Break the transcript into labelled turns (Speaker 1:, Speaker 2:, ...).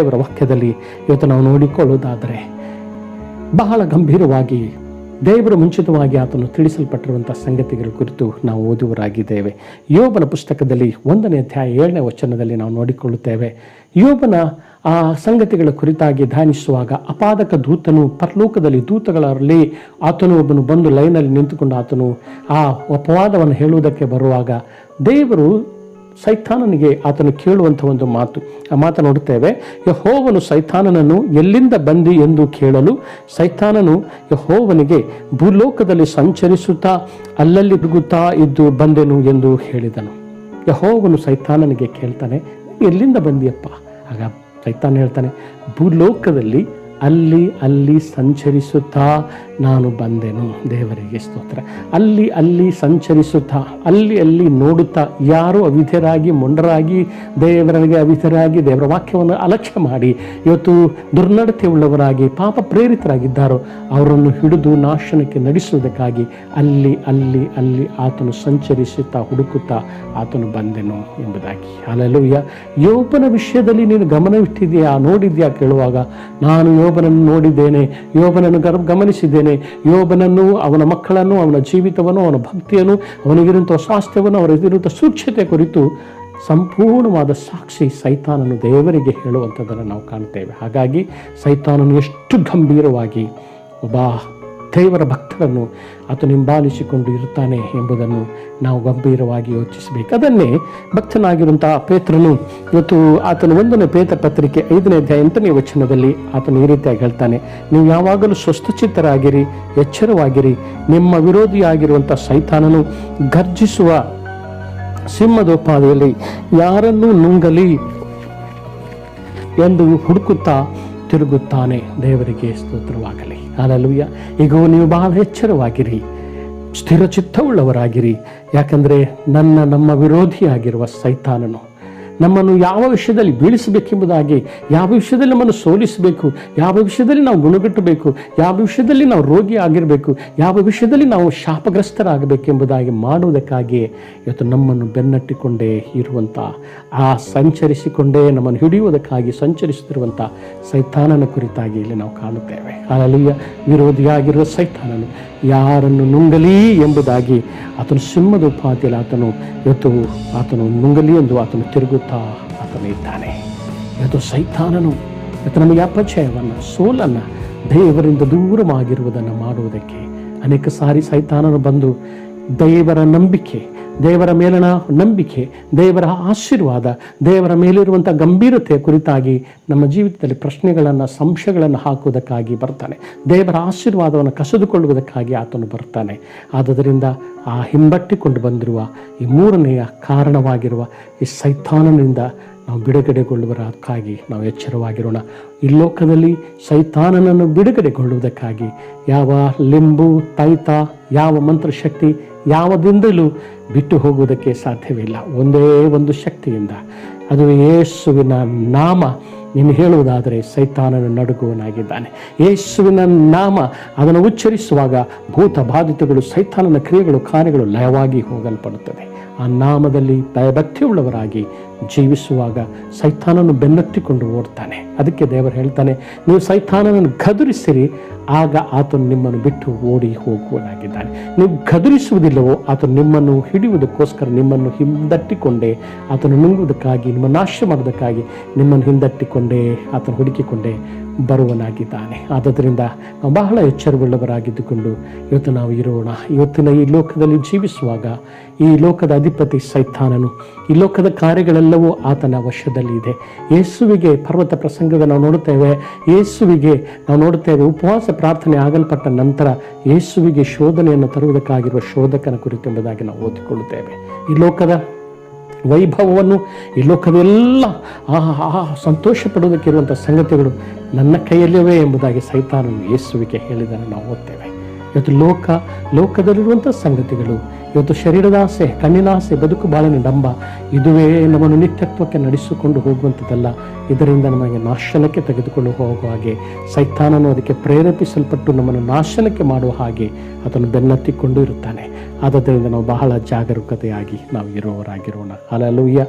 Speaker 1: ದೇವರ ವಾಕ್ಯದಲ್ಲಿ ಇವತ್ತು ನಾವು ನೋಡಿಕೊಳ್ಳುವುದಾದರೆ ಬಹಳ ಗಂಭೀರವಾಗಿ ದೇವರ ಮುಂಚಿತವಾಗಿ ಆತನು ತಿಳಿಸಲ್ಪಟ್ಟಿರುವಂಥ ಸಂಗತಿಗಳ ಕುರಿತು ನಾವು ಓದುವರಾಗಿದ್ದೇವೆ. ಯೋಬನ ಪುಸ್ತಕದಲ್ಲಿ ಒಂದನೇ ಅಧ್ಯಾಯ ಏಳನೇ ವಚನದಲ್ಲಿ ನಾವು ನೋಡಿಕೊಳ್ಳುತ್ತೇವೆ. ಯೋಬನ ಆ ಸಂಗತಿಗಳ ಕುರಿತಾಗಿ ಧ್ಯಾನಿಸುವಾಗ ಅಪಾದಕ ದೂತನು ಪರಲೋಕದಲ್ಲಿ ದೂತಗಳಲ್ಲಿ ಆತನು ಒಬ್ಬನು ಬಂದು ಲೈನಲ್ಲಿ ನಿಂತುಕೊಂಡು ಆತನು ಆ ಅಪವಾದವನ್ನು ಹೇಳುವುದಕ್ಕೆ ಬರುವಾಗ ದೇವರು ಸೈತಾನನಿಗೆ ಆತನು ಕೇಳುವಂಥ ಒಂದು ಮಾತು, ಆ ಮಾತು ನೋಡುತ್ತೇವೆ, ಯಹೋವನು ಸೈತಾನನನ್ನು ಎಲ್ಲಿಂದ ಬಂದಿ ಎಂದು ಕೇಳಲು? ಸೈತಾನನು ಯಹೋವನಿಗೆ, ಭೂಲೋಕದಲ್ಲಿ ಸಂಚರಿಸುತ್ತಾ, ಅಲ್ಲಲ್ಲಿ ಬಿಗುತ್ತಾ ಇದ್ದು ಬಂದೆನು ಎಂದು ಹೇಳಿದನು. ಯಹೋವನು ಸೈತಾನನಿಗೆ ಕೇಳ್ತಾನೆ, ಎಲ್ಲಿಂದ ಬಂದಿಯಪ್ಪ? ಆಗ ಸೈತಾನ ಹೇಳ್ತಾನೆ, ಭೂಲೋಕದಲ್ಲಿ ಅಲ್ಲಿ ಅಲ್ಲಿ ಸಂಚರಿಸುತ್ತಾ ನಾನು ಬಂದೆನು. ದೇವರಿಗೆ ಸ್ತೋತ್ರ. ಅಲ್ಲಿ ಅಲ್ಲಿ ಸಂಚರಿಸುತ್ತಾ, ಅಲ್ಲಿ ಅಲ್ಲಿ ನೋಡುತ್ತಾ ಯಾರು ಅವಿಧರಾಗಿ ಮೊಂಡರಾಗಿ, ದೇವರಿಗೆ ಅವಿಧರಾಗಿ ದೇವರ ವಾಕ್ಯವನ್ನು ಅಲಕ್ಷ್ಯ ಮಾಡಿ, ಇವತ್ತು ದುರ್ನಡತೆ ಉಳ್ಳವರಾಗಿ ಪಾಪ ಪ್ರೇರಿತರಾಗಿದ್ದಾರೋ, ಅವರನ್ನು ಹಿಡಿದು ನಾಶನಕ್ಕೆ ನಡೆಸುವುದಕ್ಕಾಗಿ ಅಲ್ಲಿ ಅಲ್ಲಿ ಅಲ್ಲಿ ಆತನು ಸಂಚರಿಸುತ್ತಾ, ಹುಡುಕುತ್ತಾ ಆತನು ಬಂದೆನು ಎಂಬುದಾಗಿ. ಅಲ್ಲೂಯ್ಯ ಯೋಪನ ವಿಷಯದಲ್ಲಿ ನೀನು ಗಮನವಿಟ್ಟಿದೆಯಾ ನೋಡಿದ್ಯಾ ಕೇಳುವಾಗ, ನಾನು ಯೋಬನನ್ನು ನೋಡಿದ್ದೇನೆ, ಯೋಬನನ್ನು ಗಮನಿಸಿದ್ದೇನೆ. ಯೋಬನನ್ನು, ಅವನ ಮಕ್ಕಳನ್ನು, ಅವನ ಜೀವಿತವನ್ನು, ಅವನ ಭಕ್ತಿಯನ್ನು, ಅವನಿಗಿರುವಂಥ ಸ್ವಾಸ್ಥ್ಯವನ್ನು, ಅವರಿಗಿರುವಂಥ ಸೂಕ್ಷ್ಮತೆ ಕುರಿತು ಸಂಪೂರ್ಣವಾದ ಸಾಕ್ಷಿ ಸೈತಾನನ್ನು ದೇವರಿಗೆ ಹೇಳುವಂಥದ್ದನ್ನು ನಾವು ಕಾಣ್ತೇವೆ. ಹಾಗಾಗಿ ಸೈತಾನನು ಎಷ್ಟು ಗಂಭೀರವಾಗಿ ಒಬ್ಬ ದೇವರ ಭಕ್ತರನ್ನು ಆತನು ಹಿಂಬಾಲಿಸಿಕೊಂಡು ಇರುತ್ತಾನೆ ಎಂಬುದನ್ನು ನಾವು ಗಂಭೀರವಾಗಿ ಯೋಚಿಸಬೇಕು. ಅದನ್ನೇ ಭಕ್ತನಾಗಿರುವಂತಹ ಪೇತ್ರನು ಇವತ್ತು ಆತನ ಒಂದನೇ ಪೇತ್ರ ಪತ್ರಿಕೆ ಐದನೇ ಅಧ್ಯಾಯ ಎಂಟನೇ ವಚನದಲ್ಲಿ ಆತನು ಈ ರೀತಿಯಾಗಿ ಹೇಳ್ತಾನೆ, ನೀವು ಯಾವಾಗಲೂ ಸ್ವಸ್ಥಚಿತ್ತರಾಗಿರಿ, ಎಚ್ಚರವಾಗಿರಿ. ನಿಮ್ಮ ವಿರೋಧಿಯಾಗಿರುವಂಥ ಸೈತಾನನು ಗರ್ಜಿಸುವ ಸಿಂಹದೋಪಾದಿಯಲ್ಲಿ ಯಾರನ್ನೂ ನುಂಗಲಿ ಎಂದು ಹುಡುಕುತ್ತಾ ತಿರುಗುತ್ತಾನೆ. ದೇವರಿಗೆ ಸ್ತೋತ್ರವಾಗಲಿ. ಅಲ್ಲೂಯ್ಯ ಈಗ ನೀವು ಬಹಳ ಎಚ್ಚರವಾಗಿರಿ. ಸ್ಥಿರಚಿತ್ತವುಳ್ಳವರಾಗಿರಿ ಯಾಕಂದರೆ ನನ್ನ ನಮ್ಮ ವಿರೋಧಿಯಾಗಿರುವ ಸೈತಾನನು. ನಮ್ಮನ್ನು ಯಾವ ವಿಷಯದಲ್ಲಿ ಬೀಳಿಸಬೇಕೆಂಬುದಾಗಿ, ಯಾವ ವಿಷಯದಲ್ಲಿ ನಮ್ಮನ್ನು ಸೋಲಿಸಬೇಕು, ಯಾವ ವಿಷಯದಲ್ಲಿ ನಾವು ಗುಣಗಟ್ಟಬೇಕು ಯಾವ ವಿಷಯದಲ್ಲಿ ನಾವು ರೋಗಿ ಆಗಿರಬೇಕು, ಯಾವ ವಿಷಯದಲ್ಲಿ ನಾವು ಶಾಪಗ್ರಸ್ತರಾಗಬೇಕೆಂಬುದಾಗಿ ಮಾಡುವುದಕ್ಕಾಗಿ ಇವತ್ತು ನಮ್ಮನ್ನು ಬೆನ್ನಟ್ಟಿಕೊಂಡೇ ಇರುವಂಥ, ಆ ಸಂಚರಿಸಿಕೊಂಡೇ ನಮ್ಮನ್ನು ಹಿಡಿಯುವುದಕ್ಕಾಗಿ ಸಂಚರಿಸುತ್ತಿರುವಂಥ ಸೈತಾನನ ಕುರಿತಾಗಿ ಇಲ್ಲಿ ನಾವು ಕಾಣುತ್ತೇವೆ. ಅಲ್ಲಿಯ ವಿರೋಧಿಯಾಗಿರುವ ಸೈತಾನನು ಯಾರನ್ನು ನುಂಗಲಿ ಎಂಬುದಾಗಿ ಆತನು ಸಿಂಹದ ಉಪಾಧಿಯಲ್ಲಿ ಆತನು ಇವತ್ತು ಆತನು ನುಂಗಲಿ ಎಂದು ಆತನು ತಿರುಗುತ್ತಾ ಆತನು ಇದ್ದಾನೆ ಇವತ್ತು ಸೈತಾನನು. ಇವತ್ತು ನಮಗೆ ಅಪಚಯವನ್ನು ಸೋಲನ್ನು ದೇವರಿಂದ ದೂರವಾಗಿರುವುದನ್ನು ಮಾಡುವುದಕ್ಕೆ ಅನೇಕ ಸಾರಿ ಸೈತಾನನು ಬಂದು ದೇವರ ನಂಬಿಕೆ ದೇವರ ಮೇಲಿನ ನಂಬಿಕೆ, ದೇವರ ಆಶೀರ್ವಾದ, ದೇವರ ಮೇಲಿರುವಂಥ ಗಂಭೀರತೆ ಕುರಿತಾಗಿ ನಮ್ಮ ಜೀವಿತದಲ್ಲಿ ಪ್ರಶ್ನೆಗಳನ್ನು, ಸಂಶಯಗಳನ್ನು ಹಾಕುವುದಕ್ಕಾಗಿ ಬರ್ತಾನೆ. ದೇವರ ಆಶೀರ್ವಾದವನ್ನು ಕಸಿದುಕೊಳ್ಳುವುದಕ್ಕಾಗಿ ಆತನು ಬರ್ತಾನೆ. ಆದುದರಿಂದ ಆ ಹಿಂಬಟ್ಟಿಕೊಂಡು ಬಂದಿರುವ ಈ ಮೂರನೆಯ ಕಾರಣವಾಗಿರುವ ಈ ಸೈತಾನನಿಂದ ನಾವು ಬಿಡುಗಡೆಗೊಳ್ಳುವುದಕ್ಕಾಗಿ ನಾವು ಎಚ್ಚರವಾಗಿರೋಣ. ಈ ಲೋಕದಲ್ಲಿ ಸೈತಾನನನ್ನು ಬಿಡುಗಡೆಗೊಳ್ಳುವುದಕ್ಕಾಗಿ ಯಾವ ಲಿಂಬು, ತೈತ, ಯಾವ ಮಂತ್ರಶಕ್ತಿ ಯಾವುದಿಂದಲೂ ಬಿಟ್ಟು ಹೋಗುವುದಕ್ಕೆ ಸಾಧ್ಯವಿಲ್ಲ. ಒಂದೇ ಒಂದು ಶಕ್ತಿಯಿಂದ. ಅದು ಯೇಸುವಿನ ನಾಮ. ನೀನು ಹೇಳುವುದಾದರೆ ಸೈತಾನನ ನಡುಗುವನಾಗಿದ್ದಾನೆ. ಯೇಸುವಿನ ನಾಮ. ಅದನ್ನು ಉಚ್ಚರಿಸುವಾಗ ಭೂತ ಬಾಧಿತಗಳು, ಸೈತಾನನ ಕ್ರಿಯೆಗಳು ಕಾರ್ಯಗಳು ಲಯವಾಗಿ ಹೋಗಲ್ಪಡುತ್ತದೆ ಆ ನಾಮದಲ್ಲಿ ಭಯಭಕ್ತಿಯುಳ್ಳವರಾಗಿ ಜೀವಿಸುವಾಗ ಸೈತಾನನು ಬೆನ್ನಟ್ಟಿಕೊಂಡು ಓಡ್ತಾನೆ. ಅದಕ್ಕೆ ದೇವರು ಹೇಳ್ತಾನೆ, ನೀವು ಸೈತಾನನನ್ನು ಗದುರಿಸಿರಿ, ಆಗ ಆತನು ನಿಮ್ಮನ್ನು ಬಿಟ್ಟು ಓಡಿ ಹೋಗುವನಾಗಿದ್ದಾನೆ. ನೀವು ಗದುರಿಸುವುದಿಲ್ಲವೋ, ಆತನು ನಿಮ್ಮನ್ನು ಹಿಡಿಯುವುದಕ್ಕೋಸ್ಕರ ನಿಮ್ಮನ್ನು ಹಿಂದಟ್ಟಿಕೊಂಡೇ, ಆತನು ನುಂಗುವುದಕ್ಕಾಗಿ, ನಿಮ್ಮ ನಾಶ ಮಾಡೋದಕ್ಕಾಗಿ ನಿಮ್ಮನ್ನು ಹಿಂದಟ್ಟಿಕೊಂಡೇ, ಆತನು ಹುಡುಕಿಕೊಂಡೇ ಬರುವನಾಗಿದ್ದಾನೆ. ಆದ್ದರಿಂದ ಬಹಳ ಎಚ್ಚರವುಳ್ಳವರಾಗಿದ್ದುಕೊಂಡು ಇವತ್ತು ನಾವು ಇರೋಣ. ಇವತ್ತಿನ ಈ ಲೋಕದಲ್ಲಿ ಜೀವಿಸುವಾಗ ಈ ಲೋಕದ ಅಧಿಪತಿ ಸೈತಾನನು, ಈ ಲೋಕದ ಕಾರ್ಯಗಳೆಲ್ಲವೂ ಆತನ ವಶದಲ್ಲಿ ಇದೆ ಯೇಸುವಿಗೆ ಪರ್ವತ ಪ್ರಸಂಗದ ನಾವು ನೋಡುತ್ತೇವೆ, ಯೇಸುವಿಗೆ ನಾವು ನೋಡುತ್ತೇವೆ ಉಪವಾಸ ಪ್ರಾರ್ಥನೆ ಆಗಲ್ಪಟ್ಟ ನಂತರ ಯೇಸುವಿಗೆ ಶೋಧನೆಯನ್ನು ತರುವುದಕ್ಕಾಗಿರುವ ಶೋಧಕನ ಕುರಿತು ಎಂಬುದಾಗಿ ನಾವು ಓದಿಕೊಳ್ಳುತ್ತೇವೆ. ಈ ಲೋಕದ ವೈಭವವನ್ನು ಈ ಲೋಕವೆಲ್ಲ ಆ ಸಂತೋಷ ಪಡೋದಕ್ಕಿರುವಂಥ ಸಂಗತಿಗಳು ನನ್ನ ಕೈಯಲ್ಲಿವೆ ಎಂಬುದಾಗಿ ಸೈತಾನನು ಯೇಸುವಿಗೆ ಹೇಳಿದ್ದನ್ನು ನಾವು ಓದ್ತೇವೆ. ಇವತ್ತು ಲೋಕ, ಲೋಕದಲ್ಲಿರುವಂಥ ಸಂಗತಿಗಳು, ಇವತ್ತು ಶರೀರದ ಆಸೆ ಕಣ್ಣಿನ ಆಸೆ ಬದುಕು ಬಾಳಿನ ಡಂಬ, ಇದುವೇ ನಮ್ಮನ್ನು ನಿತ್ಯತ್ವಕ್ಕೆ ನಡೆಸಿಕೊಂಡು ಹೋಗುವಂಥದ್ದಲ್ಲ. ಇದರಿಂದ ನಮಗೆ ನಾಶನಕ್ಕೆ ತೆಗೆದುಕೊಂಡು ಹೋಗುವ ಹಾಗೆ, ಸೈತಾನನು ಅದಕ್ಕೆ ಪ್ರೇರೇಪಿಸಲ್ಪಟ್ಟು ನಮ್ಮನ್ನು ನಾಶನಕ್ಕೆ ಮಾಡುವ ಹಾಗೆ ಅದನ್ನು ಬೆನ್ನತ್ತಿಕೊಂಡು ಇರುತ್ತಾನೆ. ಆದ್ದರಿಂದ ನಾವು ಬಹಳ ಜಾಗರೂಕತೆಯಾಗಿ ನಾವು ಇರುವವರಾಗಿರೋಣ ಅಲ್ಲೂಯ್ಯ